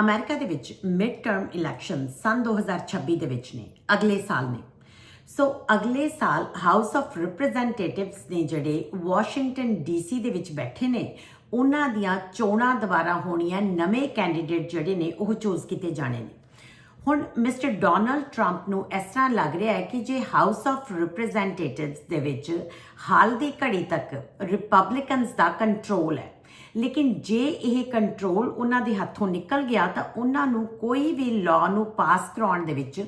America ਦੇ ਵਿੱਚ mid term election ਸਨ 2026 ਦੇ ਵਿੱਚ ਨੇ, ਅਗਲੇ ਸਾਲ ਨੇ। ਸੋ ਅਗਲੇ ਸਾਲ ਹਾਊਸ ਆਫ ਰਿਪਰੈਜ਼ੈਂਟੇਟਿਵਸ ਨੇ ਜਿਹੜੇ ਵਾਸ਼ਿੰਗਟਨ ਡੀਸੀ ਦੇ ਵਿੱਚ ਬੈਠੇ ਨੇ, ਉਹਨਾਂ ਦੀਆਂ ਚੋਣਾਂ ਦੁਬਾਰਾ ਹੋਣੀਆਂ, ਨਵੇਂ ਕੈਂਡੀਡੇਟ ਜਿਹੜੇ ਨੇ, ਉਹ ਚੂਜ਼ ਕੀਤੇ ਜਾਣੇ ਨੇ। ਹੁਣ ਮਿਸਟਰ ਡੋਨਲਡ ਟਰੰਪ ਨੂੰ ਇਸ ਤਰ੍ਹਾਂ ਲੱਗ ਰਿਹਾ ਹੈ ਕਿ ਜੇ ਹਾਊਸ ਆਫ ਰਿਪਰੈਜ਼ੈਂਟੇਟਿਵਸ ਦੇ ਵਿੱਚ ਹਾਲ ਦੀ ਘੜੀ ਤੱਕ ਰਿਪਬਲਿਕਨਸ ਦਾ ਕੰਟਰੋਲ ਹੈ ਲੇਕਿਨ ਜੇ ਇਹ ਕੰਟਰੋਲ ਉਹਨਾਂ ਦੇ ਹੱਥੋਂ ਨਿਕਲ ਗਿਆ ਤਾਂ ਉਹਨਾਂ ਨੂੰ ਕੋਈ ਵੀ ਲਾਅ ਨੂੰ ਪਾਸ ਕਰਾਉਣ ਦੇ ਵਿੱਚ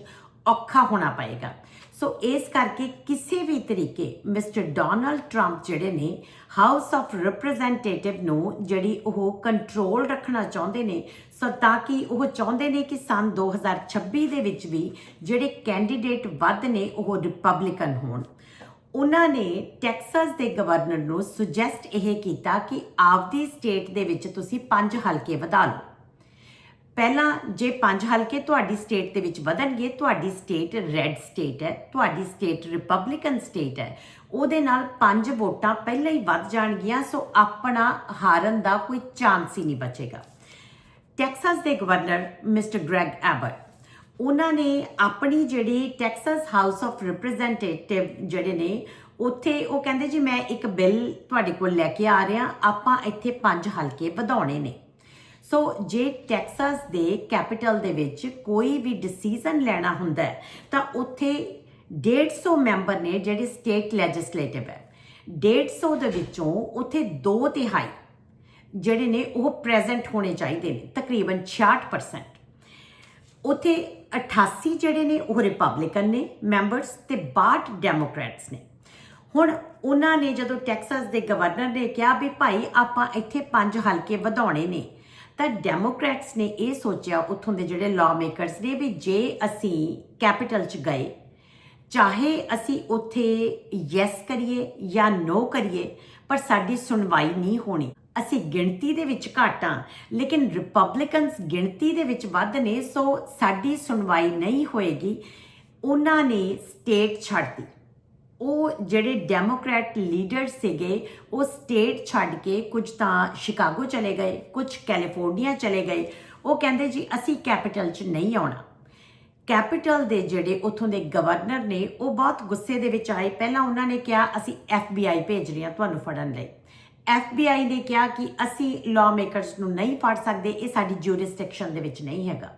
ਔਖਾ ਹੋਣਾ ਪਏਗਾ। ਸੋ ਇਸ ਕਰਕੇ ਕਿਸੇ ਵੀ ਤਰੀਕੇ ਮਿਸਟਰ ਡੋਨਲਡ ਟਰੰਪ ਜਿਹੜੇ ਨੇ ਹਾਊਸ ਆਫ ਰਿਪਰੈਜ਼ੈਂਟੇਟਿਵ ਨੂੰ ਜਿਹੜੀ ਉਹ ਕੰਟਰੋਲ ਰੱਖਣਾ ਚਾਹੁੰਦੇ ਨੇ ਸੋ ਤਾਂ ਕਿ ਉਹ ਚਾਹੁੰਦੇ ਨੇ ਕਿ ਸਨ 2026 ਦੇ ਵਿੱਚ ਵੀ ਜਿਹੜੇ ਕੈਂਡੀਡੇਟ ਵੱਧ ਨੇ ਉਹ ਰਿਪਬਲਿਕਨ ਹੋਣ। ਉਹਨਾਂ ਨੇ ਟੈਕਸਸ ਦੇ ਗਵਰਨਰ ਨੂੰ ਸੁਜੈਸਟ ਇਹ ਕੀਤਾ ਕਿ ਆਪਦੀ ਸਟੇਟ ਦੇ ਵਿੱਚ ਤੁਸੀਂ ਪੰਜ ਹਲਕੇ ਵਧਾ ਲਓ। ਪਹਿਲਾਂ ਜੇ ਪੰਜ ਹਲਕੇ ਤੁਹਾਡੀ ਸਟੇਟ ਦੇ ਵਿੱਚ ਵਧਣਗੇ, ਤੁਹਾਡੀ ਸਟੇਟ ਰੈੱਡ ਸਟੇਟ ਹੈ, ਤੁਹਾਡੀ ਸਟੇਟ ਰਿਪਬਲਿਕਨ ਸਟੇਟ ਹੈ, ਉਹਦੇ ਨਾਲ ਪੰਜ ਵੋਟਾਂ ਪਹਿਲਾਂ ਹੀ ਵੱਧ ਜਾਣਗੀਆਂ, ਸੋ ਆਪਣਾ ਹਾਰਨ ਦਾ ਕੋਈ ਚਾਂਸ ਹੀ ਨਹੀਂ ਬਚੇਗਾ। ਟੈਕਸਸ ਦੇ ਗਵਰਨਰ ਮਿਸਟਰ ਗ੍ਰੈਗ ਐਬਟ ਉਹਨਾਂ ਨੇ ਆਪਣੀ ਜਿਹੜੀ ਟੈਕਸਸ ਹਾਊਸ ਆਫ ਰਿਪਰੈਜ਼ੈਂਟੇਟਿਵ ਜਿਹੜੇ ਨੇ, ਉੱਥੇ ਉਹ ਕਹਿੰਦੇ ਜੀ, ਮੈਂ ਇੱਕ ਬਿੱਲ ਤੁਹਾਡੇ ਕੋਲ ਲੈ ਕੇ ਆ ਰਿਹਾ, ਆਪਾਂ ਇੱਥੇ ਪੰਜ ਹਲਕੇ ਵਧਾਉਣੇ ਨੇ। ਸੋ ਜੇ ਟੈਕਸਸ ਦੇ ਕੈਪੀਟਲ ਦੇ ਵਿੱਚ ਕੋਈ ਵੀ ਡਿਸੀਜਨ ਲੈਣਾ ਹੁੰਦਾ ਹੈ, ਤਾਂ ਉੱਥੇ 150 ਮੈਂਬਰ ਨੇ ਜਿਹੜੇ ਸਟੇਟ ਲੈਜਿਸਲੇਟਿਵ ਹੈ 150 ਦੇ ਵਿੱਚੋਂ ਉੱਥੇ 2 ਤਿਹਾਈ ਜਿਹੜੇ ਨੇ ਉਹ ਪ੍ਰੈਜ਼ੈਂਟ ਹੋਣੇ ਚਾਹੀਦੇ ਨੇ, ਤਕਰੀਬਨ 66% ਉੱਥੇ 88 ਜਿਹੜੇ ਨੇ ਉਹ ਰਿਪਬਲਿਕਨ ਨੇ ਮੈਂਬਰਸ ਤੇ 62 ਡੈਮੋਕ੍ਰੈਟਸ ਨੇ। ਹੁਣ ਉਹਨਾਂ ਨੇ ਜਦੋਂ ਟੈਕਸਸ ਦੇ ਗਵਰਨਰ ਨੇ ਕਿਹਾ ਵੀ ਭਾਈ ਆਪਾਂ ਇੱਥੇ ਪੰਜ ਹਲਕੇ ਵਧਾਉਣੇ ਨੇ, ਤਾਂ ਡੈਮੋਕ੍ਰੈਟਸ ਨੇ ਇਹ ਸੋਚਿਆ ਉੱਥੋਂ ਦੇ ਜਿਹੜੇ ਲਾਅ ਮੇਕਰਸ ਨੇ ਵੀ ਜੇ ਅਸੀਂ ਕੈਪੀਟਲ 'ਚ ਗਏ, ਚਾਹੇ ਅਸੀਂ ਉੱਥੇ ਯੈਸ ਕਰੀਏ ਜਾਂ ਨੋ ਕਰੀਏ, ਪਰ ਸਾਡੀ ਸੁਣਵਾਈ ਨਹੀਂ ਹੋਣੀ। ਅਸੀਂ ਗਿਣਤੀ ਦੇ ਵਿੱਚ ਘੱਟ ਹਾਂ, ਲੇਕਿਨ ਰਿਪਬਲਿਕਨਸ ਗਿਣਤੀ ਦੇ ਵਿੱਚ ਵੱਧ ਨੇ, ਸੋ ਸਾਡੀ ਸੁਣਵਾਈ ਨਹੀਂ ਹੋਏਗੀ। ਉਹਨਾਂ ਨੇ ਸਟੇਟ ਛੱਡਤੀ ਉਹ ਜਿਹੜੇ ਡੈਮੋਕ੍ਰੈਟ ਲੀਡਰ ਸੀਗੇ, ਉਹ ਸਟੇਟ ਛੱਡ ਕੇ ਕੁਝ ਤਾਂ ਸ਼ਿਕਾਗੋ ਚਲੇ ਗਏ, ਕੁਝ ਕੈਲੀਫੋਰਨੀਆ ਚਲੇ ਗਏ। ਉਹ ਕਹਿੰਦੇ ਜੀ, ਅਸੀਂ ਕੈਪੀਟਲ 'ਚ ਨਹੀਂ ਆਉਣਾ। ਕੈਪੀਟਲ ਦੇ ਜਿਹੜੇ ਉਥੋਂ ਦੇ ਗਵਰਨਰ ਨੇ, ਉਹ ਬਹੁਤ ਗੁੱਸੇ ਦੇ ਵਿੱਚ ਆਏ। ਪਹਿਲਾਂ ਉਹਨਾਂ ਨੇ ਕਿਹਾ, ਅਸੀਂ FBI ਭੇਜ ਰਹੇ ਹਾਂ, ਤੁਹਾਨੂੰ ਫੜਨ ਲਈ। FBI ਨੇ ਕਿਹਾ ਕਿ ਅਸੀਂ ਲਾਅ ਮੇਕਰਸ ਨੂੰ ਨਹੀਂ ਫੜ ਸਕਦੇ, ਇਹ ਸਾਡੀ ਜੂਰਿਸਡਿਕਸ਼ਨ ਦੇ ਵਿੱਚ ਨਹੀਂ ਹੈਗਾ।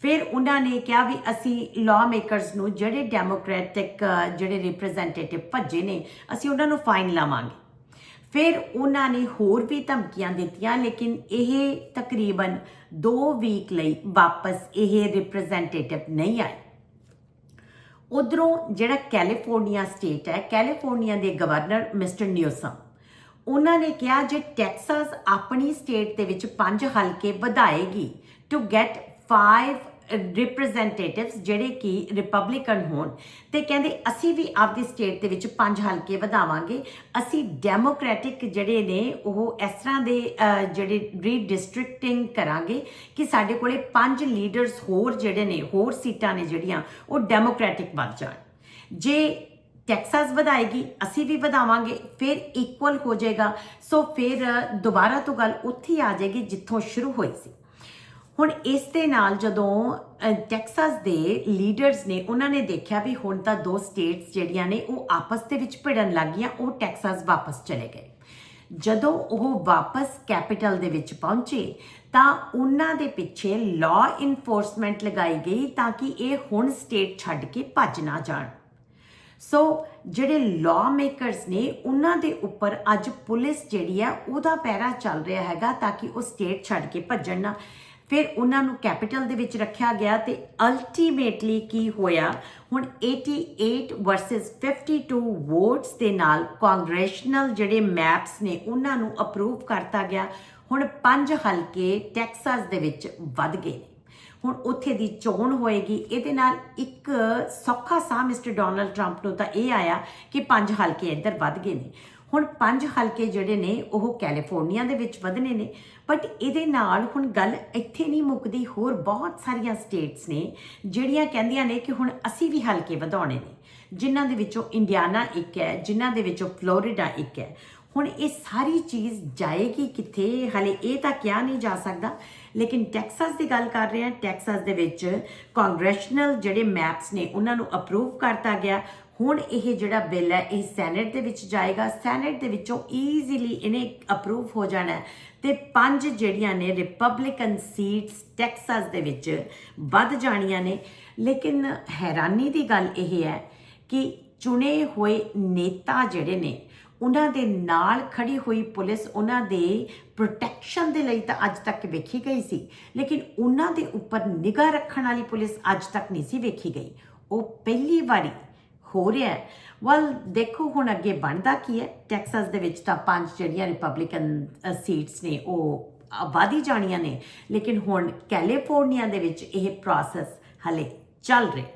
ਫਿਰ ਉਹਨਾਂ ਨੇ ਕਿਹਾ ਵੀ ਅਸੀਂ ਲਾਅ ਮੇਕਰਸ ਨੂੰ ਜਿਹੜੇ ਡੈਮੋਕ੍ਰੈਟਿਕ ਜਿਹੜੇ ਰਿਪਰੈਜ਼ੈਂਟੇਟਿਵ ਭੱਜੇ ਨੇ, ਅਸੀਂ ਉਹਨਾਂ ਨੂੰ ਫਾਈਨ ਲਾਵਾਂਗੇ। ਫਿਰ ਉਹਨਾਂ ਨੇ ਹੋਰ ਵੀ ਧਮਕੀਆਂ ਦਿੱਤੀਆਂ, ਲੇਕਿਨ ਇਹ ਤਕਰੀਬਨ 2 ਵੀਕ ਲਈ ਵਾਪਸ ਇਹ ਰਿਪਰੈਜ਼ੈਂਟੇਟਿਵ ਨਹੀਂ ਆਏ। ਉਧਰੋਂ ਜਿਹੜਾ ਕੈਲੀਫੋਰਨੀਆ ਸਟੇਟ ਹੈ ਕੈਲੀਫੋਰਨੀਆ ਦੇ ਗਵਰਨਰ ਮਿਸਟਰ ਨਿਊਸਮ ਉਹਨਾਂ ਨੇ ਕਿਹਾ ਜੇ ਟੈਕਸਸ ਆਪਣੀ ਸਟੇਟ ਦੇ ਵਿੱਚ ਪੰਜ ਹਲਕੇ ਵਧਾਏਗੀ ਟੂ ਗੈਟ 5 ਰਿਪਰੈਜ਼ੈਂਟੇਟਿਵਸ ਜਿਹੜੇ ਕਿ ਰਿਪਬਲਿਕਨ ਹੋਣ, ਤੇ ਕਹਿੰਦੇ ਅਸੀਂ ਵੀ ਆਪਦੀ ਸਟੇਟ ਦੇ ਵਿੱਚ ਪੰਜ ਹਲਕੇ ਵਧਾਵਾਂਗੇ। ਅਸੀਂ ਡੈਮੋਕ੍ਰੈਟਿਕ ਜਿਹੜੇ ਨੇ, ਉਹ ਇਸ ਤਰ੍ਹਾਂ ਦੇ ਜਿਹੜੇ ਰੀਡਿਸਟ੍ਰਿਕਟਿੰਗ ਕਰਾਂਗੇ ਕਿ ਸਾਡੇ ਕੋਲੇ ਪੰਜ ਲੀਡਰਸ ਹੋਰ ਜਿਹੜੇ ਨੇ, ਹੋਰ ਸੀਟਾਂ ਨੇ ਜਿਹੜੀਆਂ, ਉਹ ਡੈਮੋਕ੍ਰੈਟਿਕ ਵੱਧ ਜਾਣ। ਜੇ ਟੈਕਸਸ ਵਧਾਏਗੀ, ਅਸੀਂ ਵੀ ਵਧਾਵਾਂਗੇ, ਫਿਰ ਇਕੁਅਲ ਹੋ ਜਾਏਗਾ। ਸੋ ਫਿਰ ਦੁਬਾਰਾ ਤੋਂ ਗੱਲ ਉੱਥੇ ਆ ਜਾਏਗੀ, ਜਿੱਥੋਂ ਸ਼ੁਰੂ ਹੋਈ ਸੀ। ਹੁਣ ਇਸ ਦੇ ਨਾਲ ਜਦੋਂ ਟੈਕਸਾਸ ਦੇ ਲੀਡਰਸ ਨੇ, ਉਹਨਾਂ ਨੇ ਦੇਖਿਆ ਵੀ ਹੁਣ ਤਾਂ ਦੋ ਸਟੇਟਸ ਜਿਹੜੀਆਂ ਨੇ, ਉਹ ਆਪਸ ਦੇ ਵਿੱਚ ਭਿੜਨ ਲੱਗ ਗਈਆਂ, ਉਹ ਟੈਕਸਾਸ ਵਾਪਸ ਚਲੇ ਗਏ। ਜਦੋਂ ਉਹ ਵਾਪਸ ਕੈਪੀਟਲ ਦੇ ਵਿੱਚ ਪਹੁੰਚੇ, ਤਾਂ ਉਹਨਾਂ ਦੇ ਪਿੱਛੇ ਲਾਅ ਇਨਫੋਰਸਮੈਂਟ ਲਗਾਈ ਗਈ ਤਾਂ ਕਿ ਇਹ ਹੁਣ ਸਟੇਟ ਛੱਡ ਕੇ ਭੱਜ ਨਾ ਜਾਣ। ਸੋ ਜਿਹੜੇ ਲਾਅ ਮੇਕਰਸ ਨੇ, ਉਹਨਾਂ ਦੇ ਉੱਪਰ ਅੱਜ ਪੁਲਿਸ ਜਿਹੜੀ ਆ, ਉਹਦਾ ਪਹਿਰਾ ਚੱਲ ਰਿਹਾ ਹੈਗਾ ਤਾਂ ਕਿ ਉਹ ਸਟੇਟ ਛੱਡ ਕੇ ਭੱਜਣ ਨਾ। ਫਿਰ ਉਹਨਾਂ ਨੂੰ ਕੈਪੀਟਲ ਦੇ ਵਿੱਚ ਰੱਖਿਆ ਗਿਆ ਤੇ ਅਲਟੀਮੇਟਲੀ ਕੀ ਹੋਇਆ? ਹੁਣ 88 ਵਰਸਸ 52 ਵੋਟਸ ਦੇ ਨਾਲ ਕਾਂਗਰੈਸ਼ਨਲ ਜਿਹੜੇ ਮੈਪਸ ਨੇ, ਉਹਨਾਂ ਨੂੰ ਅਪਰੂਵ ਕਰਤਾ ਗਿਆ। ਹੁਣ ਪੰਜ ਹਲਕੇ ਟੈਕਸਾਸ ਦੇ ਵਿੱਚ ਵੱਧ ਗਏ ਹੁਣ ਉੱਥੇ ਦੀ ਚੋਣ ਹੋਏਗੀ। ਇਹਦੇ ਨਾਲ ਇੱਕ ਸੌਖਾ ਸਾਹ ਮਿਸਟਰ ਡੋਨਲਡ ਟਰੰਪ ਨੂੰ ਤਾਂ ਇਹ ਆਇਆ ਕਿ ਪੰਜ ਹਲਕੇ ਇੱਧਰ ਵੱਧ ਗਏ ਨੇ। ਹੁਣ ਪੰਜ ਹਲਕੇ ਜਿਹੜੇ ਨੇ, ਉਹ ਕੈਲੀਫੋਰਨੀਆ ਦੇ ਵਿੱਚ ਵਧਨੇ ਨੇ। ਬਟ ਇਹਦੇ ਨਾਲ ਹੁਣ ਗੱਲ ਇੱਥੇ ਨਹੀਂ ਮੁੱਕਦੀ, ਹੋਰ ਬਹੁਤ ਸਾਰੀਆਂ ਸਟੇਟਸ ਨੇ, ਜਿਹੜੀਆਂ ਕਹਿੰਦੀਆਂ ਨੇ ਕਿ ਹੁਣ ਅਸੀਂ ਵੀ ਹਲਕੇ ਵਧਾਉਣੇ ਨੇ। ਜਿਨ੍ਹਾਂ ਦੇ ਵਿੱਚੋਂ ਇੰਡੀਆਨਾ ਇੱਕ ਹੈ, ਜਿਨ੍ਹਾਂ ਦੇ ਵਿੱਚੋਂ ਫਲੋਰੀਡਾ ਇੱਕ ਹੈ। ਹੁਣ ਇਹ ਸਾਰੀ ਚੀਜ਼ ਜਾਏਗੀ ਕਿੱਥੇ? ਹਲੇ ਇਹ ਤਾਂ ਕਿਹਾ ਨਹੀਂ ਜਾ ਸਕਦਾ। ਲੇਕਿਨ ਟੈਕਸਸ ਦੀ ਗੱਲ ਕਰ ਰਹੇ ਹਾਂ, ਟੈਕਸਾਸ ਦੇ ਵਿੱਚ ਕਾਂਗਰੈਸ਼ਨਲ ਜਿਹੜੇ ਮੈਪਸ ਨੇ, ਉਹਨਾਂ ਨੂੰ ਅਪਰੂਵ ਕਰਤਾ ਗਿਆ। ਹੁਣ ਇਹ ਜਿਹੜਾ ਬਿੱਲ ਹੈ, ਇਹ ਸੈਨੇਟ ਦੇ ਵਿੱਚ ਜਾਏਗਾ। ਸੈਨੇਟ ਦੇ ਵਿੱਚੋਂ ਈਜ਼ੀਲੀ ਇਹਨੇ ਅਪਰੂਵ ਹੋ ਜਾਣਾ ਹੈ। ਤੇ ਪੰਜ ਜਿਹੜੀਆਂ ਨੇ ਰਿਪਬਲਿਕਨ ਸੀਟਸ ਟੈਕਸਸ ਦੇ ਵਿੱਚ ਵੱਧ ਜਾਣੀਆਂ ਨੇ। ਲੇਕਿਨ ਹੈਰਾਨੀ ਦੀ ਗੱਲ ਇਹ ਹੈ ਕਿ ਚੁਣੇ ਹੋਏ ਨੇਤਾ ਜਿਹੜੇ ਨੇ ਉਹਨਾਂ ਦੇ ਨਾਲ ਖੜੀ ਹੋਈ ਪੁਲਿਸ ਉਹਨਾਂ ਦੇ ਪ੍ਰੋਟੈਕਸ਼ਨ ਦੇ ਲਈ ਤਾਂ ਅੱਜ ਤੱਕ ਵੇਖੀ ਗਈ ਸੀ। ਲੇਕਿਨ ਉਹਨਾਂ ਦੇ ਉੱਪਰ ਨਿਗਾਹ ਰੱਖਣ ਵਾਲੀ ਪੁਲਿਸ ਅੱਜ ਤੱਕ ਨਹੀਂ ਸੀ ਵੇਖੀ ਗਈ। ਉਹ ਪਹਿਲੀ ਵਾਰੀ ਹੋ ਰਿਹਾ ਹੈ। ਵਲ ਦੇਖੋ ਹੁਣ ਅੱਗੇ ਬਣਦਾ ਕੀ ਹੈ। ਟੈਕਸਸ ਦੇ ਵਿੱਚ ਤਾਂ ਪੰਜ ਜਿਹੜੀਆਂ ਰਿਪਬਲਿਕਨ ਸੀਟਸ ਨੇ, ਉਹ ਆਬਾਦੀ ਜਾਣੀਆਂ ਨੇ। ਲੇਕਿਨ ਹੁਣ ਕੈਲੀਫੋਰਨੀਆ ਦੇ ਵਿੱਚ ਇਹ ਪ੍ਰੋਸੈਸ ਹਲੇ ਚੱਲ ਰਿਹਾ